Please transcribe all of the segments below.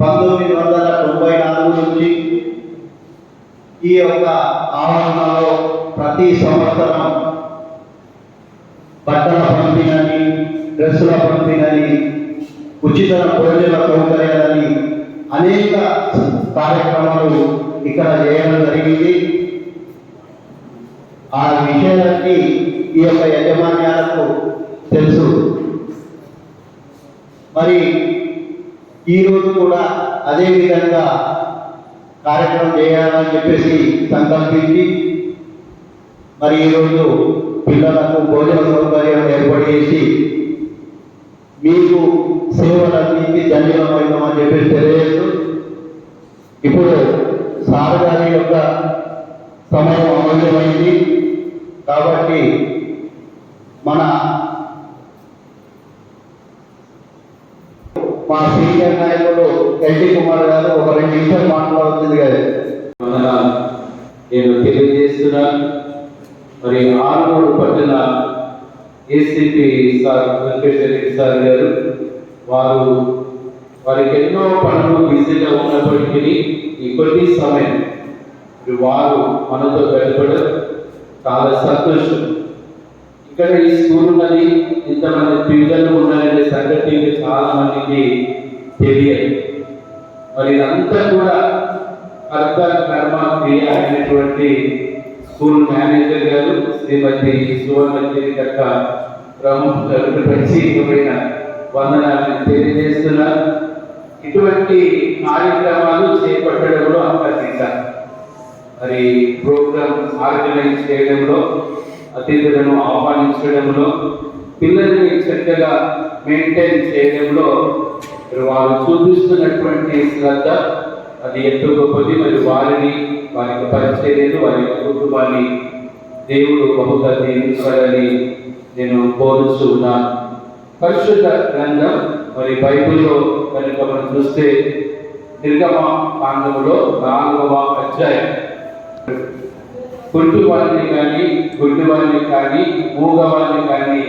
పంతొమ్మిది వందల తొంభై నాలుగు నుంచి ఈ యొక్క ఆవరణలో ప్రతి సంవత్సరం బట్టల పంపిణీ డ్రెస్సుల పంపిణీ ఉచిత భోజన సౌకర్యాలని అనేక కార్యక్రమాలు ఇక్కడ చేయడం జరిగింది. ఆ విషయాలన్నీ ఈ యొక్క యజమాన్యాలకు తెలుసు. మరి ఈరోజు కూడా అదే విధంగా కార్యక్రమం చేయాలని చెప్పేసి సంకల్పించి మరి ఈరోజు పిల్లలకు భోజన సౌకర్యం ఏర్పాటు చేసి మీకు సేవలన్నింటినీ ధన్యవాదం చెప్పేసి తెలియజేస్తూ ఇప్పుడు సార్ గారి యొక్క సమయం అమూల్యమైంది కాబట్టి మన మా సీనియర్ నాయకుడు ఎల్టీ కుమార్ గారు ఒక రెండు నిమిషాలు మాట్లాడుతుంది కదా నేను తెలియజేస్తున్నా. మరి ఆరుమూడు పట్టణ ACP sir Venkateswara Reddy sir గారు వారు వారికి ఎన్నో పనులు బిజీగా ఉన్నప్పటికీ ఈ కొద్ది సమయం వారు మనతో గడపడం చాలా సంతోషం. ఇక్కడ ఈ స్కూల్ ఉన్నది ఇంతమంది పిల్లలు ఉన్నారనే సంగతి చాలా మందికి తెలియదు. మరి ఇదంతా కూడా కర్త కర్మ క్రియ అయినటువంటి స్కూల్ మేనేజర్ గారు శ్రీమతి సువర్ణగిరి యొక్క ప్రముఖులకు ప్రత్యేకమైన వందనాలను తెలియజేస్తున్నారు. ఇటువంటి కార్యక్రమాలు చేపట్టడంలో అంతర్గత మరి ప్రోగ్రామ్ ఆర్గనైజ్ చేయడంలో అతిథులను ఆహ్వానించడంలో పిల్లల్ని చక్కగా మెయింటైన్ చేయడంలో మరి వారు చూపిస్తున్నటువంటి శ్రద్ధ అది ఎంతో గొప్పది. మరి వారిని వారికి పరిచర్యలు వారి యొక్క కుటుంబాన్ని దేవుడు బహుగా దీవించాలని నేను కోరుస్తూ ఉన్నాను పరిశుద్ధ గ్రంథం మరి బైబిల్లో కనుక మనం చూస్తే నిర్గమ కాండములో నాలుగవ అధ్యాయం. కుంటి వారిని కానీ గుడ్డు వారిని కానీ మూగవారిని కానీ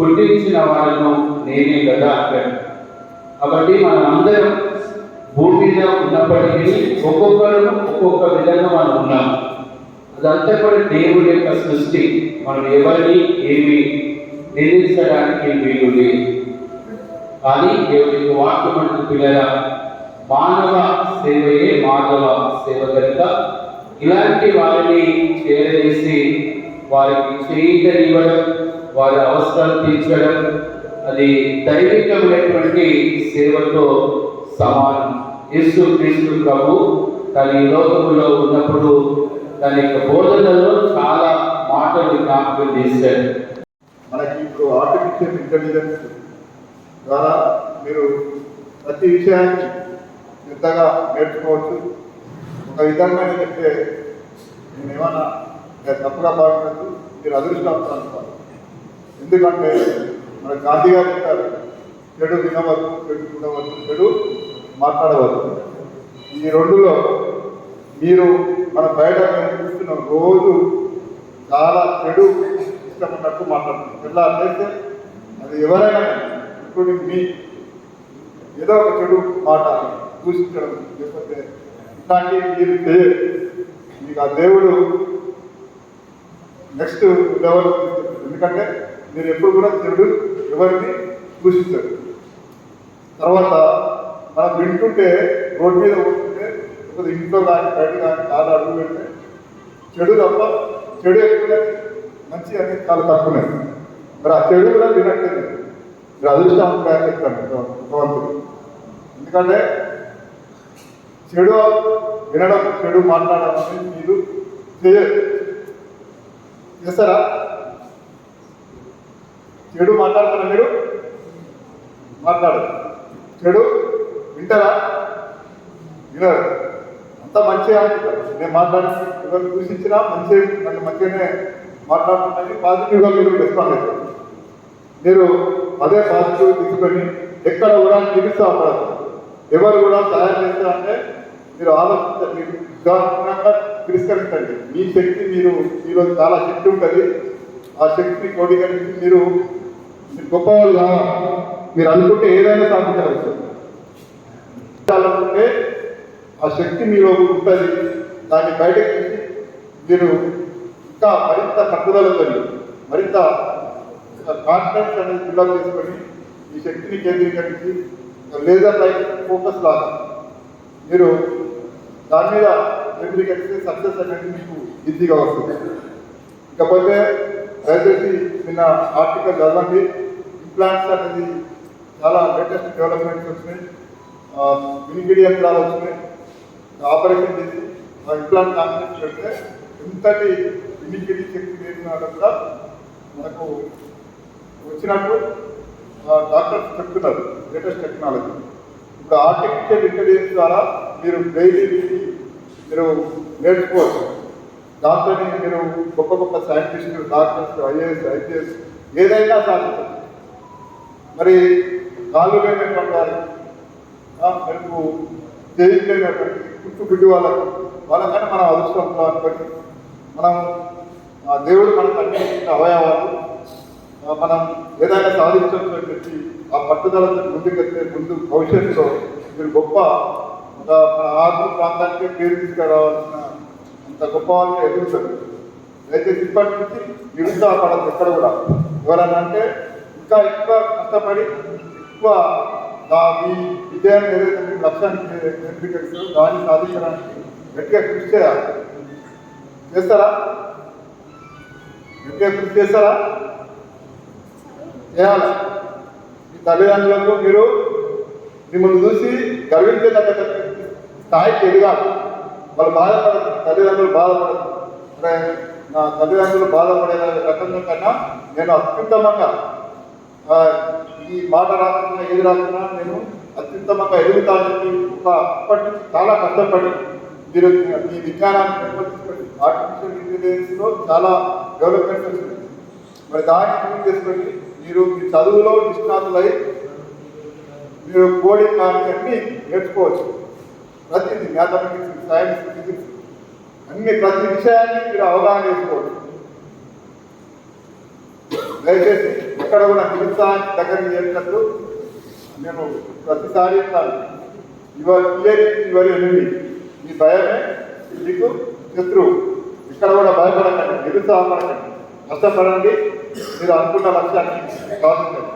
పుట్టించిన వాళ్ళను నేనే కదా అంటాడు. కాబట్టి మనం అందరం భూమి మీద ఉన్నప్పటికీ ఒక్కొక్కరు ఒక్కొక్క విధంగా మనం ఉన్నాం. అదంతా కూడా దేవుడి యొక్క సృష్టి. మనం ఎవరిని ఏమి నిందించడానికి వీలు లేదు. కానీ దేవుడి యొక్క వాక్యం పిల్లల మానవ సేవయే మాధవ సేవ కనుక ఇలాంటి వారిని చేరవేసి వారికి చేయటనివ్వడం వారి అవసరాలు తీర్చడం అది దైవికమైనటువంటి సేవతో సమానం. యేసు క్రీస్తు ప్రభు తన ఈ లోకంలో ఉన్నప్పుడు తన యొక్క బోధనలో చాలా మాటలు జ్ఞాపకం చేశాడు. మనకి ఇప్పుడు ఆర్టిఫిషియల్ ఇంటెలిజెన్స్ ద్వారా మీరు ప్రతి విషయాన్ని ఎంతగా నేర్చుకోవచ్చు ఒక విధంగా చెప్తే నేను ఏమన్నా తప్పుగా భావించద్దు మీరు అదృష్టం అనుకోవాలి. ఎందుకంటే మన గాంధీ గారు చెప్పారు చెడు వినవద్దు చెడు చూడవద్దు చెడు మాట్లాడవద్దు. ఈ రెండులో మీరు మన బయట మేము రోజు చాలా చెడు ఇష్టపడినట్టు మాట్లాడుతున్నారు. ఎలా చేస్తే అది ఎవరైనా ఇంక్లూడింగ్ మీ ఏదో ఒక చెడు మాట దూషించడం లేకపోతే ఇట్లాంటి మీరు మీకు ఆ దేవుడు నెక్స్ట్ లెవెల్ ఎందుకంటే మీరు ఎప్పుడు కూడా చెడు ఎవరిని దూషించరు. తర్వాత మనం వింటుంటే రోడ్డు మీద పోతుంటే లేకపోతే ఇంట్లో కానీ బయట కానీ చాలా అడుగు పెడితే చెడు తప్ప చెడు ఎక్కువ మంచి అనేది చాలా తక్కువనే. మరి ఆ చెడు కూడా వినట్లేదు. మీరు అదృష్టం అని చెప్తాను. భగవంతుడు. ఎందుకంటే చెడు వినడం చెడు మాట్లాడడం అనేది మీరు చేయరు చేస్తారా? చెడు మాట్లాడతారా మీరు? మాట్లాడరు. చెడు వింటారా? వినరు. అంత మంచిగా అనుకుంటారు నేను మాట్లాడి ఎవరు దూషించినా మంచి నన్ను మంచిగానే మాట్లాడుతుందని పాజిటివ్గా మీరు రెస్పాండ్ అవుతారు. మీరు అదే పాజిటివ్ తీసుకొని ఎక్కడ కూడా నిరుత్సాహపడదు ఎవరు కూడా సహాయం చేస్తారంటే మీరు ఆలోచించ మీరు ఉదాహరణగా తిరస్కరించండి. మీ శక్తి మీరు మీలో చాలా శక్తి ఉంటుంది. ఆ శక్తిని క్రోడీకరించి మీరు మీరు గొప్పవాళ్ళు కావాలి. మీరు అనుకుంటే ఏదైనా సాధించవచ్చు. ఉంటే ఆ శక్తి మీలో ఉంటుంది. దాన్ని బయటకు మీరు ఇంకా మరింత పట్టుదలతో మరింత కాన్ఫిడెన్స్ అనేది బిల్డప్ చేసుకొని ఈ శక్తిని కేంద్రీకరించి లేజర్ లైట్ ఫోకస్ లాగా మీరు దాని మీద కేంద్రీకరిస్తే సక్సెస్ అనేది మీకు ఈజీగా వస్తుంది. ఇకపోతే దయచేసి నిన్న ఆర్టికల్ చదవండి. ఇంప్లాంట్స్ అనేది చాలా లేటెస్ట్ డెవలప్మెంట్స్ వచ్చినాయి. వినికిడి యంత్రాలు వచ్చినాయి. ఆపరేషన్ చేసి ఆ ఇంప్లాంట్ కాన్సెప్ట్ పెడితే ఇంతటి వినికిడి శక్తి లేకున్నా కూడా మనకు వచ్చినట్టు డాక్టర్స్ చెప్తున్నారు. Latest technology. ఇప్పుడు ఆర్టిఫిషియల్ ఇంటెలిజెన్స్ ద్వారా మీరు డైలీ మీరు నేర్చుకోవచ్చు. దాంతో మీరు గొప్ప గొప్ప సైంటిస్టులు డాక్టర్స్ ఐఏఎస్ ఐపీఎస్ ఏదైనా సాధించచ్చు మరి కాళ్ళు లేనటువంటి వారు ఆ, మనకు చేయలేనటువంటి పుట్టు బిడ్డు వాళ్ళకు వాళ్ళకంటే మనం అదృష్టంలో అనుకోండి మనం ఆ దేవుడు మనకు అన్ని అవయవాలు మనం ఏదైనా సాధించవచ్చు అని చెప్పి ఆ పట్టుదలతో ముందుకెళ్తే ముందు భవిష్యత్తులో మీరు గొప్ప ఒక ప్రాంతానికి పేరు తీసుకురావాల్సిన అంత గొప్ప వాళ్ళు ఎదుగుతారు దయచేసి ఇప్పటి నుంచి నిరుత్సాహపడదు ఎక్కడ కూడా. ఎవరన్నా అంటే ఇంకా ఎక్కువ కష్టపడి ఎక్కువ మీ విజయాన్ని ఏదైతే మీ లక్ష్యాన్ని కేంద్రీకరిస్తారో దాన్ని సాధించడానికి గట్టిగా కృషి చేయాలి. చేస్తారా? గట్టిగా కృషి చేస్తారా? చేయాలి. మీ తల్లిదండ్రులకు మీరు మిమ్మల్ని చూసి గర్వించేటట్టు స్థాయికి ఎదగాలి వాళ్ళు బాధపడదు తల్లిదండ్రులు బాధపడదు అరే నా తల్లిదండ్రులు బాధపడే రకంగా కన్నా నేను అత్యుత్తమంగా ఈ మాట రాకుండా ఏది రాకుండా నేను అత్యుత్తమంగా ఎదుగుతానని ఒక అప్పటి నుంచి చాలా కష్టపడి మీరు మీ విజ్ఞానాన్ని పెంపొందించుకోండి. ఆర్టిఫిషియల్ ఇంటెలిజెన్స్లో చాలా డెవలప్మెంట్స్ వచ్చింది మరి దాన్ని యూజ్ చేసుకొని మీరు మీ చదువులో నిష్ణాతులై మీరు కోడింగ్ కానీ అన్ని నేర్చుకోవచ్చు. ప్రతిదీ మ్యాథమెటిక్స్ సైన్స్ ఫిజిక్స్ అన్ని ప్రతి విషయాన్ని మీరు అవగాహన చేసుకోవచ్చు. దయచేసి ఎక్కడ కూడా నిరుత్సాహాన్ని దగ్గర చేసినట్టు నేను ప్రతిసారి చెప్తాను. యువర్ ఫియర్ యువర్ ఎనిమి ఈ భయమే మీకు శత్రువు. ఇక్కడ కూడా భయపడకండి నిరుత్సాహపడకండి. కష్టపడండి మీరు అనుకున్న లక్ష్యాన్ని సాధించండి.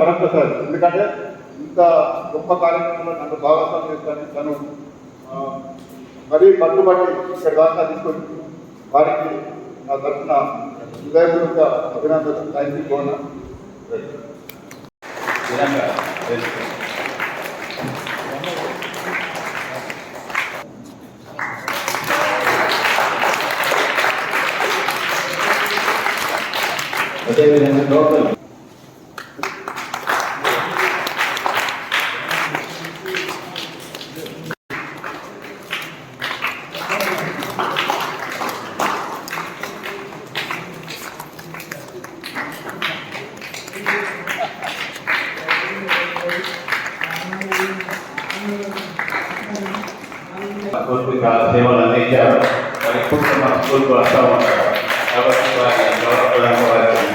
మరొకసారి ఎందుకంటే ఇంత గొప్ప కార్యక్రమంలో నన్ను భాగస్వామ్యం చేస్తాను తను మరీ పట్టుబట్టి ఇక్కడ దాకా తీసుకొని వారికి నా తరఫున హృదయపూర్వక అభినందనలు. థ్యాంక్ యూ కోన అదేవిధంగా లోకల్ స్కూల్కి సేవలు అందించారు. మరి ఇప్పుడు మా స్కూల్కి వస్తూ ఉంటారు. కాబట్టి వారి